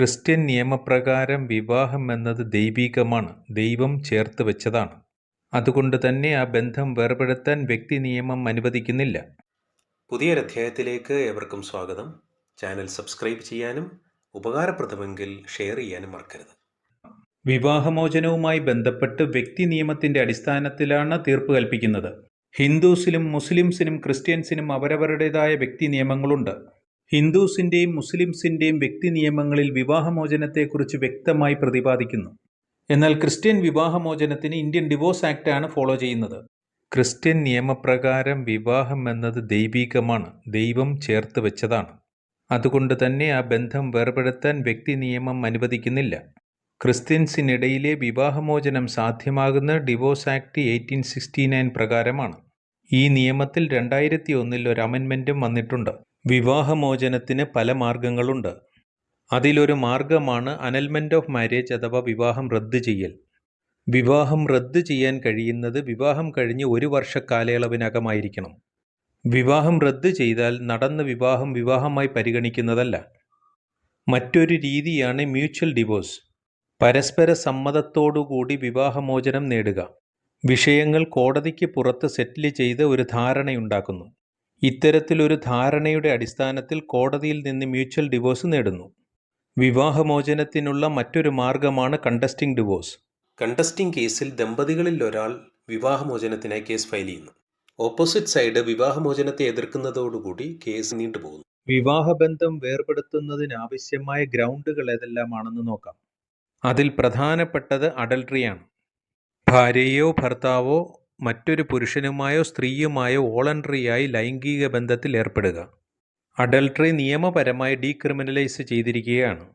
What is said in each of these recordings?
Christian നിയമപ്രകാരം വിവാഹം എന്നത് ദൈവികമാണ്. ദൈവം ചേർത്ത് വെച്ചതാണ്. അതുകൊണ്ട് തന്നെ ആ ബന്ധം വേർപെടുത്താൻ വ്യക്തി നിയമം അനുവദിക്കുന്നില്ല. പുതിയൊരധ്യായത്തിലേക്ക് ഏവർക്കും സ്വാഗതം. ചാനൽ സബ്സ്ക്രൈബ് ചെയ്യാനും ഉപകാരപ്രദമെങ്കിൽ ഷെയർ ചെയ്യാനും മറക്കരുത്. വിവാഹമോചനവുമായി ബന്ധപ്പെട്ട് വ്യക്തി നിയമത്തിന്റെ അടിസ്ഥാനത്തിലാണ് തീർപ്പ് കൽപ്പിക്കുന്നത്. ഹിന്ദുസിലും മുസ്ലിംസിനും ക്രിസ്ത്യൻസിനും അവരവരുടേതായ വ്യക്തി നിയമങ്ങളുണ്ട്. ഹിന്ദുസിന്റെയും മുസ്ലിംസിന്റെയും വ്യക്തി നിയമങ്ങളിൽ വിവാഹമോചനത്തെക്കുറിച്ച് വ്യക്തമായി പ്രതിപാദിക്കുന്നു. എന്നാൽ ക്രിസ്ത്യൻ വിവാഹമോചനത്തിന് ഇന്ത്യൻ ഡിവോഴ്സ് ആക്ട് ആണ് ഫോളോ ചെയ്യുന്നത്. ക്രിസ്ത്യൻ നിയമപ്രകാരം വിവാഹം എന്നത് ദൈവികമാണ് ദൈവം ചേർത്ത് വെച്ചതാണ്. അതുകൊണ്ട് തന്നെ ആ ബന്ധം വേർപെടുത്താൻ വ്യക്തി നിയമം അനുവദിക്കുന്നില്ല. ക്രിസ്ത്യൻസിനിടയിലെ വിവാഹമോചനം സാധ്യമാകുന്ന divorce act eighteen sixty nine പ്രകാരമാണ്. ഈ നിയമത്തിൽ രണ്ടായിരത്തി ഒന്നിൽ ഒരു അമെൻമെന്റും വന്നിട്ടുണ്ട്. വിവാഹമോചനത്തിന് പല മാർഗങ്ങളുണ്ട്. അതിലൊരു മാർഗമാണ് അനൽമെന്റ് ഓഫ് മാരേജ് അഥവാ വിവാഹം റദ്ദ് ചെയ്യൽ. വിവാഹം റദ്ദ് ചെയ്യാൻ കഴിയുന്നത് വിവാഹം കഴിഞ്ഞ് ഒരു വർഷ കാലയളവിനകമായിരിക്കണം വിവാഹം റദ്ദ് ചെയ്താൽ നടന്ന വിവാഹം വിവാഹമായി പരിഗണിക്കുന്നതല്ല. മറ്റൊരു രീതിയാണ് മ്യൂച്വൽ ഡിവോഴ്സ്. പരസ്പര സമ്മതത്തോടുകൂടി വിവാഹമോചനം നേടുക. വിഷയങ്ങൾ കോടതിക്ക് പുറത്ത് സെറ്റിൽ ചെയ്ത് ഒരു ധാരണയുണ്ടാക്കുന്നു. ഇത്തരത്തിലൊരു ധാരണയുടെ അടിസ്ഥാനത്തിൽ കോടതിയിൽ നിന്ന് മ്യൂച്വൽ ഡിവോഴ്സ് നേടുന്നു. വിവാഹമോചനത്തിനുള്ള മറ്റൊരു മാർഗമാണ് കണ്ടസ്റ്റിംഗ് ഡിവോഴ്സ്. കണ്ടസ്റ്റിംഗ് കേസിൽ ദമ്പതികളിൽ ഒരാൾ വിവാഹമോചനത്തിനായി കേസ് ഫയൽ ചെയ്യുന്നു. ഓപ്പോസിറ്റ് സൈഡ് വിവാഹമോചനത്തെ എതിർക്കുന്നതോടുകൂടി കേസ് നീണ്ടുപോകുന്നു. വിവാഹബന്ധം വേർപെടുത്തുന്നതിനാവശ്യമായ ഗ്രൗണ്ടുകൾ ഏതെല്ലാമാണെന്ന് നോക്കാം. അതിൽ പ്രധാനപ്പെട്ടത് അഡൽട്രിയാണ്. ഭാര്യയോ ഭർത്താവോ മറ്റൊരു പുരുഷനുമായോ സ്ത്രീയുമായോ വോളണ്ടറിയായി ലൈംഗിക ബന്ധത്തിൽ ഏർപ്പെടുക. അഡൽട്ടറി നിയമപരമായി ഡീക്രിമിനലൈസ് ചെയ്തിരിക്കുകയാണ്.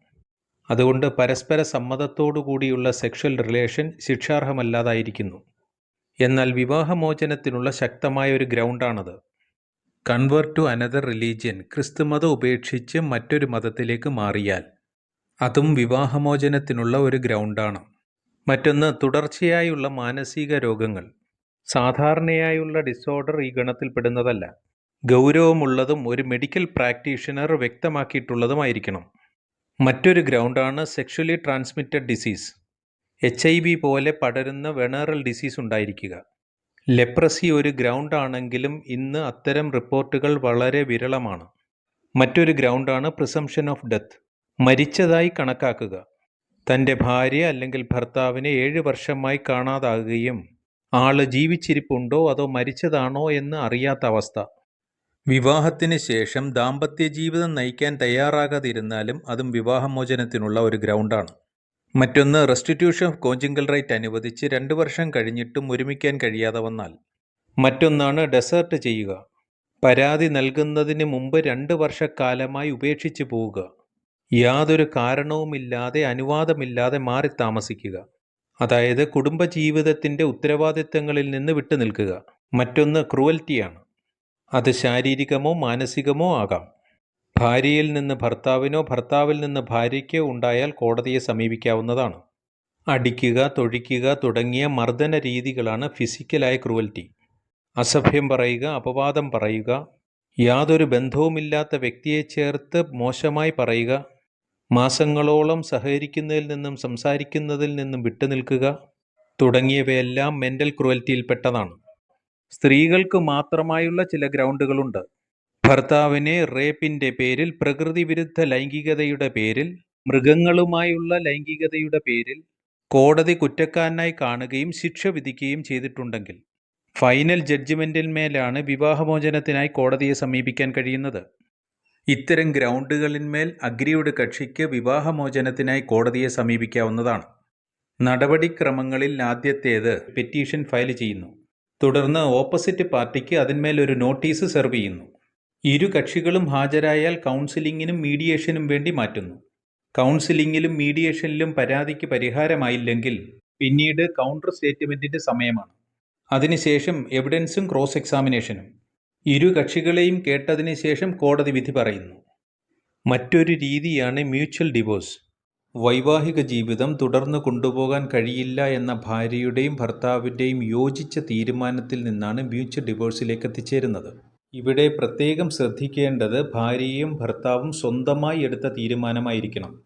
അതുകൊണ്ട് പരസ്പര സമ്മതത്തോടു കൂടിയുള്ള സെക്ഷൽ റിലേഷൻ ശിക്ഷാർഹമല്ലാതായിരിക്കുന്നു. എന്നാൽ വിവാഹമോചനത്തിനുള്ള ശക്തമായ ഒരു ഗ്രൗണ്ടാണത്. കൺവേർട്ട് ടു അനദർ റിലീജിയൻ ക്രിസ്തുമതം ഉപേക്ഷിച്ച് മറ്റൊരു മതത്തിലേക്ക് മാറിയാൽ അതും വിവാഹമോചനത്തിനുള്ള ഒരു ഗ്രൗണ്ടാണ്. മറ്റൊന്ന് തുടർച്ചയായുള്ള മാനസിക രോഗങ്ങൾ. സാധാരണയായുള്ള ഡിസോർഡർ ഈ ഗണത്തിൽപ്പെടുന്നതല്ല. ഗൗരവമുള്ളതും ഒരു മെഡിക്കൽ പ്രാക്ടീഷണർ വ്യക്തമാക്കിയിട്ടുള്ളതുമായിരിക്കണം. മറ്റൊരു ഗ്രൗണ്ടാണ് sexually transmitted disease H I V പോലെ പടരുന്ന വെണറൽ ഡിസീസ് ഉണ്ടായിരിക്കുക. ലെപ്രസി ഒരു ഗ്രൗണ്ടാണെങ്കിലും ഇന്ന് അത്തരം റിപ്പോർട്ടുകൾ വളരെ വിരളമാണ്. മറ്റൊരു ഗ്രൗണ്ടാണ് പ്രിസംഷൻ ഓഫ് ഡെത്ത് മരിച്ചതായി കണക്കാക്കുക. തന്റെ ഭാര്യ അല്ലെങ്കിൽ ഭർത്താവിനെ ഏഴ് വർഷമായി കാണാതാകുകയും ആൾ ജീവിച്ചിരിപ്പുണ്ടോ അതോ മരിച്ചതാണോ എന്ന് അറിയാത്ത അവസ്ഥ. വിവാഹത്തിന് ശേഷം ദാമ്പത്യ ജീവിതം നയിക്കാൻ തയ്യാറാകാതിരുന്നാലും അതും വിവാഹമോചനത്തിനുള്ള ഒരു ഗ്രൗണ്ടാണ്. മറ്റൊന്ന് റെസ്റ്റിറ്റ്യൂഷൻ ഓഫ് കോഞ്ചിങ്കൽ റൈറ്റ് അനുവദിച്ച് രണ്ട് വർഷം കഴിഞ്ഞിട്ടും ഒരുമിക്കാൻ കഴിയാതെ വന്നാൽ. മറ്റൊന്നാണ് ഡെസേർട്ട് ചെയ്യുക. പരാതി നൽകുന്നതിന് മുമ്പ് രണ്ട് വർഷക്കാലമായി ഉപേക്ഷിച്ചു പോവുക. യാതൊരു കാരണവുമില്ലാതെ അനുവാദമില്ലാതെ മാറി താമസിക്കുക. അതായത് കുടുംബജീവിതത്തിന്റെ ഉത്തരവാദിത്തങ്ങളിൽ നിന്ന് വിട്ടുനിൽക്കുക മറ്റൊന്ന് ക്രൂവൽറ്റിയാണ്. അത് ശാരീരികമോ മാനസികമോ ആകാം. ഭാര്യയിൽ നിന്ന് ഭർത്താവിനോ ഭർത്താവിൽ നിന്ന് ഭാര്യയ്ക്കോ ഉണ്ടായാൽ കോടതിയെ സമീപിക്കാവുന്നതാണ്. അടിക്കുക തൊഴിക്കുക തുടങ്ങിയ മർദ്ദന രീതികളാണ് ഫിസിക്കലായ ക്രൂവൽറ്റി. അസഭ്യം പറയുക അപവാദം പറയുക യാതൊരു ബന്ധവുമില്ലാത്ത വ്യക്തിയെ ചേർത്ത് മോശമായി പറയുക മാസങ്ങളോളം സഹകരിക്കുന്നതിൽ നിന്നും സംസാരിക്കുന്നതിൽ നിന്നും വിട്ടുനിൽക്കുക തുടങ്ങിയവയെല്ലാം മെന്റൽ ക്രുവൽറ്റിയിൽപ്പെട്ടതാണ്. സ്ത്രീകൾക്ക് മാത്രമായുള്ള ചില ഗ്രൗണ്ടുകളുണ്ട്. ഭർത്താവിനെ റേപ്പിന്റെ പേരിൽ പ്രകൃതി വിരുദ്ധ ലൈംഗികതയുടെ പേരിൽ മൃഗങ്ങളുമായുള്ള ലൈംഗികതയുടെ പേരിൽ കോടതി കുറ്റക്കാരനായി കാണുകയും ശിക്ഷ വിധിക്കുകയും ചെയ്തിട്ടുണ്ടെങ്കിൽ ഫൈനൽ ജഡ്ജിമെന്റിന്മേലാണ് വിവാഹമോചനത്തിനായി കോടതിയെ സമീപിക്കാൻ കഴിയുന്നത്. ഇത്തരം ഗ്രൗണ്ടുകളിന്മേൽ അഗ്രിയുടെ കക്ഷിക്ക് വിവാഹമോചനത്തിനായി കോടതിയെ സമീപിക്കാവുന്നതാണ്. നടപടിക്രമങ്ങളിൽ ആദ്യത്തേത് പെറ്റീഷൻ ഫയൽ ചെയ്യുന്നു. തുടർന്ന് ഓപ്പോസിറ്റ് പാർട്ടിക്ക് അതിന്മേൽ ഒരു നോട്ടീസ് സെർവ് ചെയ്യുന്നു. ഇരു കക്ഷികളും ഹാജരായാൽ കൗൺസിലിങ്ങിനും മീഡിയേഷനും വേണ്ടി മാറ്റുന്നു. കൗൺസിലിങ്ങിലും മീഡിയേഷനിലും പരാതിക്ക് പരിഹാരമായില്ലെങ്കിൽ പിന്നീട് കൗണ്ടർ സ്റ്റേറ്റ്മെന്റിന്റെ സമയമാണ്. അതിനുശേഷം എവിഡൻസും ക്രോസ് എക്സാമിനേഷനും. ഇരു കക്ഷികളെയും കേട്ടതിന് ശേഷം കോടതി വിധി പറയുന്നു. മറ്റൊരു രീതിയാണ് മ്യൂച്വൽ ഡിവോഴ്സ്. വൈവാഹിക ജീവിതം തുടർന്ന് കൊണ്ടുപോകാൻ കഴിയില്ല എന്ന ഭാര്യയുടെയും ഭർത്താവിന്റെയും യോജിച്ച തീരുമാനത്തിൽ നിന്നാണ് മ്യൂച്വൽ ഡിവോഴ്സിലേക്ക് എത്തിച്ചേരുന്നത്. ഇവിടെ പ്രത്യേകം ശ്രദ്ധിക്കേണ്ടത് ഭാര്യയും ഭർത്താവും സ്വന്തമായി എടുത്ത തീരുമാനമായിരിക്കണം.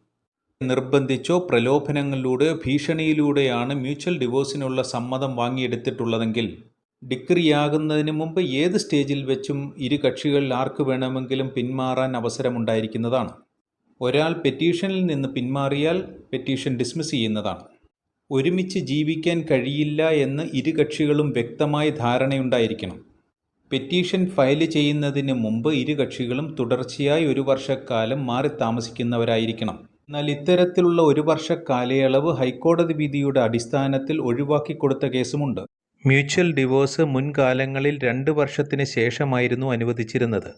നിർബന്ധിച്ചോ പ്രലോഭനങ്ങളിലൂടെ ഭീഷണിയിലൂടെയാണ് മ്യൂച്വൽ ഡിവോഴ്സിനുള്ള സമ്മതം വാങ്ങിയെടുത്തിട്ടുള്ളതെങ്കിൽ ഡിക്രിയാകുന്നതിന് മുമ്പ് ഏത് സ്റ്റേജിൽ വെച്ചും ഇരു കക്ഷികളിൽ ആർക്ക് വേണമെങ്കിലും പിന്മാറാൻ അവസരമുണ്ടായിരിക്കുന്നതാണ്. ഒരാൾ പെറ്റീഷനിൽ നിന്ന് പിന്മാറിയാൽ പെറ്റീഷൻ ഡിസ്മിസ് ചെയ്യുന്നതാണ്. ഒരുമിച്ച് ജീവിക്കാൻ കഴിയില്ല എന്ന് ഇരു കക്ഷികളും വ്യക്തമായി ധാരണയുണ്ടായിരിക്കണം. പെറ്റീഷൻ ഫയൽ ചെയ്യുന്നതിന് മുമ്പ് ഇരു കക്ഷികളും തുടർച്ചയായി ഒരു വർഷക്കാലം മാറി താമസിക്കുന്നവരായിരിക്കണം. എന്നാൽ ഇത്തരത്തിലുള്ള ഒരു വർഷ കാലയളവ് ഹൈക്കോടതി വിധിയുടെ അടിസ്ഥാനത്തിൽ ഒഴിവാക്കി കൊടുത്ത കേസുമുണ്ട്. മ്യൂച്വൽ ഡിവോഴ്സ് മുൻകാലങ്ങളിൽ രണ്ട് വർഷത്തിന് ശേഷമായിരുന്നു അനുവദിച്ചിരുന്നത്.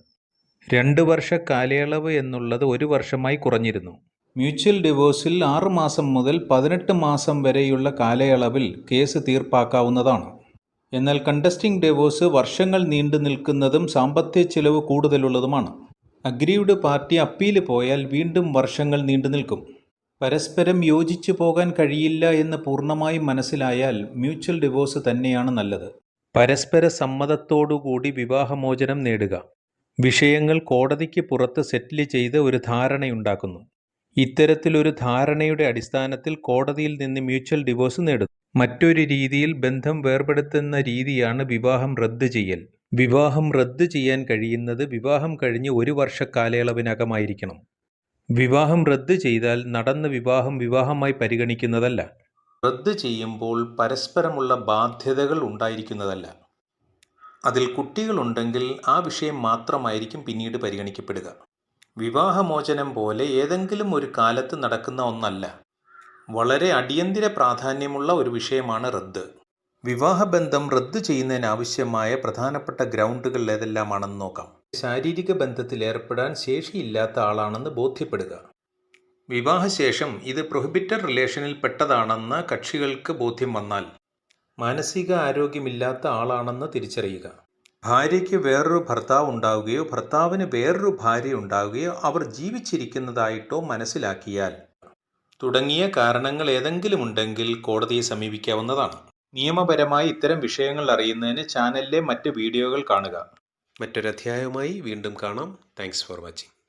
രണ്ട് വർഷ കാലയളവ് എന്നുള്ളത് ഒരു വർഷമായി കുറഞ്ഞിരുന്നു. മ്യൂച്വൽ ഡിവോഴ്സിൽ ആറ് മാസം മുതൽ പതിനെട്ട് മാസം വരെയുള്ള കാലയളവിൽ കേസ് തീർപ്പാക്കാവുന്നതാണ്. എന്നാൽ കണ്ടസ്റ്റിംഗ് ഡിവോഴ്സ് വർഷങ്ങൾ നീണ്ടു നിൽക്കുന്നതും സാമ്പത്തിക ചിലവ് കൂടുതലുള്ളതുമാണ്. അഗ്രീവ്ഡ് പാർട്ടി അപ്പീൽ പോയാൽ വീണ്ടും വർഷങ്ങൾ നീണ്ടു നിൽക്കും. പരസ്പരം യോജിച്ചു പോകാൻ കഴിയില്ല എന്ന് പൂർണമായും മനസ്സിലായാൽ മ്യൂച്വൽ ഡിവോഴ്സ് തന്നെയാണ് നല്ലത്. പരസ്പര സമ്മതത്തോടുകൂടി വിവാഹമോചനം നേടുക. വിഷയങ്ങൾ കോടതിക്ക് പുറത്ത് സെറ്റിൽ ചെയ്ത് ഒരു ധാരണയുണ്ടാക്കുന്നു. ഇത്തരത്തിലൊരു ധാരണയുടെ അടിസ്ഥാനത്തിൽ കോടതിയിൽ നിന്ന് മ്യൂച്വൽ ഡിവോഴ്സ് നേടുന്നു. മറ്റൊരു രീതിയിൽ ബന്ധം വേർപെടുത്തുന്ന രീതിയാണ് വിവാഹം റദ്ദ് ചെയ്യൽ. വിവാഹം റദ്ദ് ചെയ്യാൻ കഴിയുന്നത് വിവാഹം കഴിഞ്ഞ് ഒരു വർഷ കാലയളവിനകമായിരിക്കണം. വിവാഹം റദ്ദ് ചെയ്താൽ നടന്ന വിവാഹം വിവാഹമായി പരിഗണിക്കുന്നതല്ല. റദ്ദ് ചെയ്യുമ്പോൾ പരസ്പരമുള്ള ബാധ്യതകൾ ഉണ്ടായിരിക്കുന്നതല്ല. അതിൽ കുട്ടികളുണ്ടെങ്കിൽ ആ വിഷയം മാത്രമായിരിക്കും പിന്നീട് പരിഗണിക്കപ്പെടുക. വിവാഹമോചനം പോലെ ഏതെങ്കിലും ഒരു കാലത്ത് നടക്കുന്ന ഒന്നല്ല. വളരെ അടിയന്തര പ്രാധാന്യമുള്ള ഒരു വിഷയമാണ് റദ്ദ്. വിവാഹബന്ധം റദ്ദ് ചെയ്യുന്നതിനാവശ്യമായ പ്രധാനപ്പെട്ട ഗ്രൗണ്ടുകൾ ഏതെല്ലാമാണെന്ന് നോക്കാം. ശാരീരിക ബന്ധത്തിൽ ഏർപ്പെടാൻ ശേഷിയില്ലാത്ത ആളാണെന്ന് ബോധ്യപ്പെടുക. വിവാഹശേഷം ഇത് പ്രൊഹിബിറ്റഡ് റിലേഷനിൽ പെട്ടതാണെന്ന് കക്ഷികൾക്ക് ബോധ്യം വന്നാൽ മാനസിക ആരോഗ്യമില്ലാത്ത ആളാണെന്ന് തിരിച്ചറിയുക. ഭാര്യയ്ക്ക് വേറൊരു ഭർത്താവ് ഉണ്ടാവുകയോ ഭർത്താവിന് വേറൊരു ഭാര്യ ഉണ്ടാവുകയോ അവർ ജീവിച്ചിരിക്കുന്നതായിട്ടോ മനസ്സിലാക്കിയാൽ തുടങ്ങിയ കാരണങ്ങൾ ഏതെങ്കിലും ഉണ്ടെങ്കിൽ കോടതിയെ സമീപിക്കാവുന്നതാണ്. നിയമപരമായി ഇത്തരം വിഷയങ്ങൾ അറിയുന്നതിന് ചാനലിലെ മറ്റ് വീഡിയോകൾ കാണുക. മറ്റൊരധ്യായവുമായി വീണ്ടും കാണാം. Thanks for watching